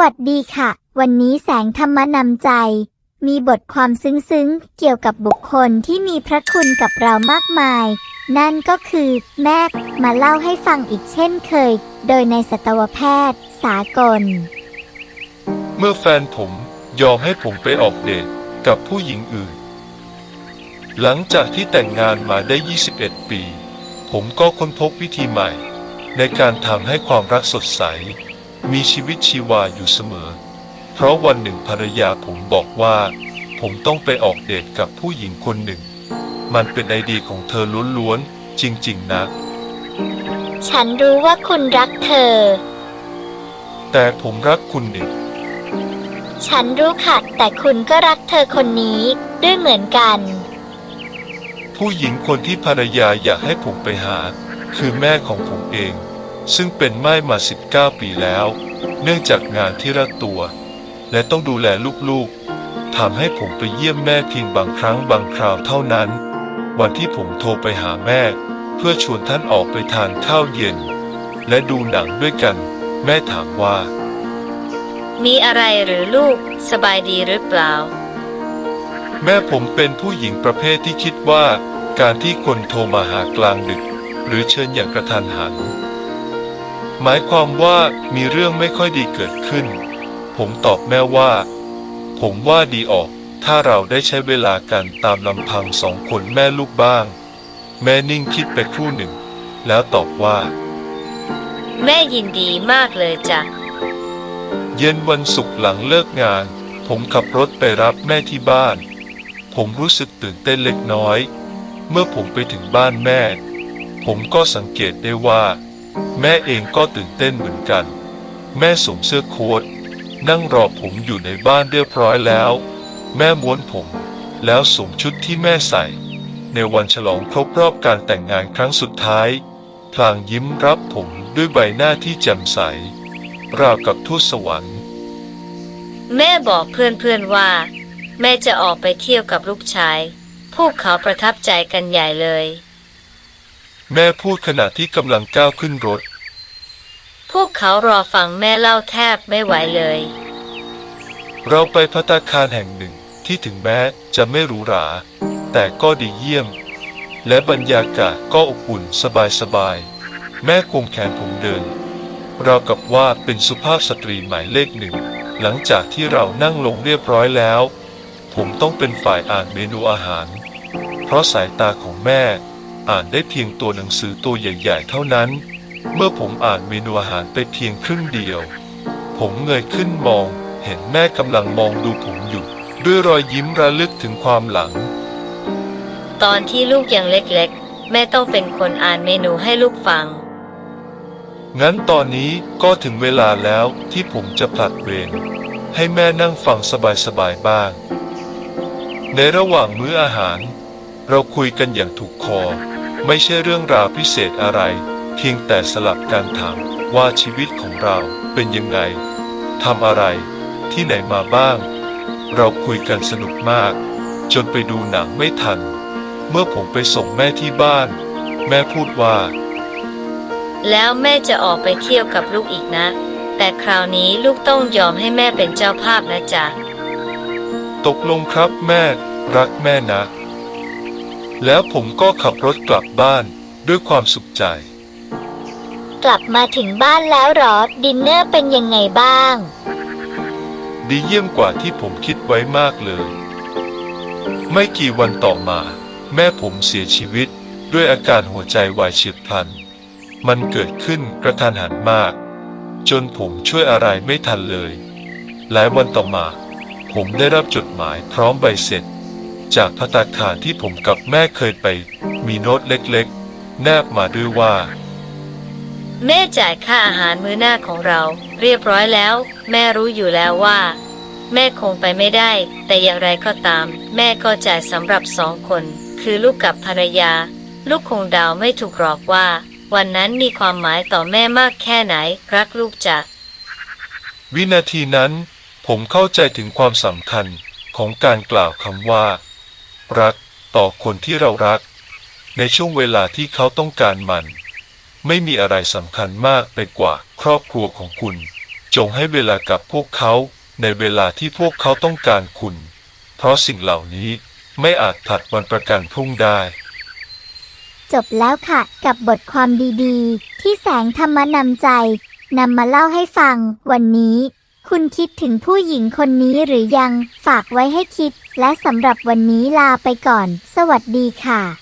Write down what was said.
วัสดีค่ะ วันนี้แสงธรรมนำใจ มีบทความซึ้งๆ เกี่ยวกับบุคคลที่มีพระคุณกับเรามากมาย นั่นก็คือแม่มาเล่าให้ฟังอีกเช่นเคย โดยในสัตวแพทย์ สากล เมื่อแฟนผมยอมให้ผมไปออกเดทกับผู้หญิงอื่น หลังจากที่แต่งงานมาได้ 21 ปี ผมก็ค้นพบวิธีใหม่ ในการทำให้ความรักสดใส มีชีวิตชีวาอยู่เสมอ เพราะวันหนึ่งภรรยาผมบอกว่า ผมต้องไปออกเดทกับผู้หญิงคนหนึ่ง มันเป็นไอเดียของเธอล้วนๆ จริงๆนะ ฉันรู้ว่าคุณรักเธอ แต่ผมรักคุณหนึ่ง ฉันรู้ค่ะ แต่คุณก็รักเธอคนนี้ด้วยเหมือนกัน ผู้หญิงคนที่ภรรยาอยากให้ผมไปหา คือแม่ของผมเอง ซึ่งเป็นม่ายมา 19 ปีแล้ว เนื่องจากงานที่รัดตัว และต้องดูแลลูกๆทำให้ผมไปเยี่ยมแม่เพียงบางครั้งบางคราวเท่านั้น วันที่ผมโทรไปหาแม่ เพื่อชวนท่านออกไปทานข้าวเย็น และดูหนังด้วยกัน แม่ถามว่า มีอะไรหรือลูก สบายดีหรือเปล่า แม่ผมเป็นผู้หญิงประเภทที่คิดว่า การที่คนโทรมาหากลางดึก หรือเชิญอย่างกระทันหัน หมายความว่ามีเรื่องไม่ค่อยดีเกิดขึ้น ผมตอบแม่ว่า ผมว่าดีออก ถ้าเราได้ใช้เวลากันตามลำพังสองคนแม่ลูกบ้าง แม่นิ่งคิดไปครู่หนึ่ง แล้วตอบว่า แม่ยินดีมากเลยจ้ะ เย็นวันศุกร์หลังเลิกงาน ผมขับรถไปรับแม่ที่บ้าน ผมรู้สึกตื่นเต้นเล็กน้อย เมื่อผมไปถึงบ้านแม่ ผมก็สังเกตได้ว่า แม่เองก็ตื่นเต้นเหมือนกัน แม่สวมเสื้อโค้ทนั่งรอผมอยู่ในบ้านเรียบร้อยแล้ว แม่ม้วนผม แล้วสวมชุดที่แม่ใส่ ในวันฉลองครบรอบการแต่งงานครั้งสุดท้าย พลางยิ้มรับผมด้วยใบหน้าที่แจ่มใส ราวกับทูตสวรรค์ แม่บอกเพื่อนๆว่า แม่จะออกไปเที่ยวกับลูกชาย พวกเขาประทับใจกันใหญ่เลย แม่พูดขณะที่กำลังก้าวขึ้นรถ พวกเขารอฟังแม่เล่าแทบไม่ไหวเลย เราไปพัตตาคารแห่งหนึ่งที่ถึงแม้จะไม่หรูหรา แต่ก็ดีเยี่ยม และบรรยากาศก็อบอุ่นสบายๆแม่ควงแขนผมเดิน เราวกับว่าเป็นสุภาพสตรีหมายเลขหนึ่ง หลังจากที่เรานั่งลงเรียบร้อยแล้ว ผมต้องเป็นฝ่ายอ่านเมนูอาหาร เพราะสายตาของแม่ อ่านได้เพียงตัวหนังสือตัวใหญ่ ๆ เท่านั้น เมื่อผมอ่านเมนูอาหารไปเพียงครึ่งเดียว ผมเงยขึ้นมอง เห็นแม่กำลังมองดูผมอยู่ด้วยรอยยิ้มระลึกถึงความหลัง ตอนที่ลูกยังเล็กๆ แม่ต้องเป็นคนอ่านเมนูให้ลูกฟัง งั้นตอนนี้ก็ถึงเวลาแล้วที่ผมจะผลัดเวรให้แม่นั่งฟังสบายๆบ้าง ในระหว่างมื้ออาหาร เราคุยกันอย่างถูกคอ ไม่ใช่เรื่องราวพิเศษอะไร เพียงแต่สลับการถามว่าชีวิตของเราเป็นยังไงทำอะไร ที่ไหนมาบ้าง เราคุยกันสนุกมาก จนไปดูหนังไม่ทัน เมื่อผมไปส่งแม่ที่บ้าน แม่พูดว่า แล้วแม่จะออกไปเที่ยวกับลูกอีกนะ แต่คราวนี้ลูกต้องยอมให้แม่เป็นเจ้าภาพนะจ๊ะ ตกลงครับแม่ รักแม่นะ แล้วผมก็ขับรถกลับบ้านด้วยความสุขใจ กลับมาถึงบ้านแล้วเหรอ ดินเนอร์เป็นยังไงบ้าง ดีเยี่ยมกว่าที่ผมคิดไว้มากเลย ไม่กี่วันต่อมา แม่ผมเสียชีวิตด้วยอาการหัวใจวายเฉียบพลัน มันเกิดขึ้นกระทันหันมาก จนผมช่วยอะไรไม่ทันเลย หลายวันต่อมา ผมได้รับจดหมายพร้อมใบเสร็จ จากพัตตาคารที่ผมกับแม่เคยไป มีโน้ตเล็กๆ แนบมาด้วยว่า แม่จ่ายค่าอาหารมื้อหน้าของเรา เรียบร้อยแล้ว แม่รู้อยู่แล้วว่า แม่คงไปไม่ได้ แต่อย่างไรก็ตาม แม่ก็จ่ายสำหรับสองคน คือลูกกับภรรยา ลูกคงเดาไม่ถูกหรอกว่า วันนั้นมีความหมายต่อแม่มากแค่ไหน รักลูกจักวินาทีนั้น ผมเข้าใจถึงความสำคัญของการกล่าวคำว่า รักต่อคนที่เรารัก ในช่วงเวลาที่เขาต้องการมัน ไม่มีอะไรสำคัญมากไปกว่าครอบครัวของคุณ จงให้เวลากับพวกเขาในเวลาที่พวกเขาต้องการคุณ เพราะสิ่งเหล่านี้ไม่อาจผัดวันประกันพรุ่งได้ จบแล้วค่ะ กับบทความดีๆ ที่แสงธรรมนำใจนำมาเล่าให้ฟังวันนี้ คุณคิดถึงผู้หญิงคนนี้หรือยัง ฝากไว้ให้คิด และสำหรับวันนี้ลาไปก่อน สวัสดีค่ะ